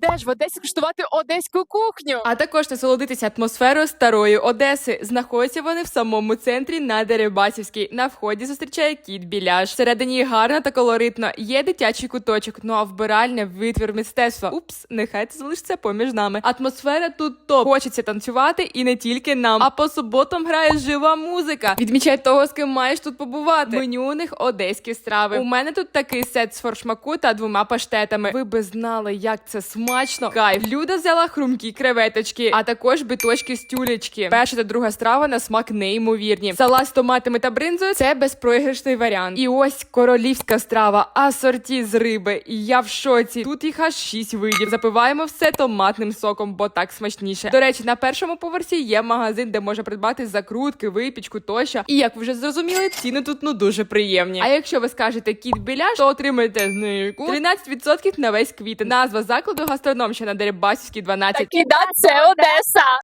Де ж в Одесі куштувати одеську кухню? А також насолодитися атмосферою старої Одеси. Знаходяться вони в самому центрі на Дерибасівській. На вході зустрічає кіт біляш. Всередині гарно та колоритно. Є дитячий куточок. Ну а вбиральня витвір мистецтва. Упс, нехай це залишиться поміж нами. Атмосфера тут топ. Хочеться танцювати і не тільки нам. А по суботам грає жива музика. Відмічай того, з ким маєш тут побувати. Меню у них одеські страви. У мене тут такий сет з форшмаку та двома паштетами. Ви би знали, як це смачно. Кайф. Люда взяла хрумкі креветочки, а також биточки з тюлечки. Перша та друга страва на смак неймовірні. Салат з томатами та бринзою це безпроіграшний варіант. І ось королівська страва, асорті з риби. І я в шоці. Тут їх аж шість видів. Запиваємо все томатним соком, бо так смачніше. До речі, на першому поверсі є магазин, де можна придбати закрутки, випічку тощо. І як ви вже зрозуміли, ціни тут ну дуже приємні. А якщо ви скажете кіт біляш, то отримаєте знижку 13% на весь квітень. Назва закладу гастрономщина Дерибасівський 12. і да, це Одеса.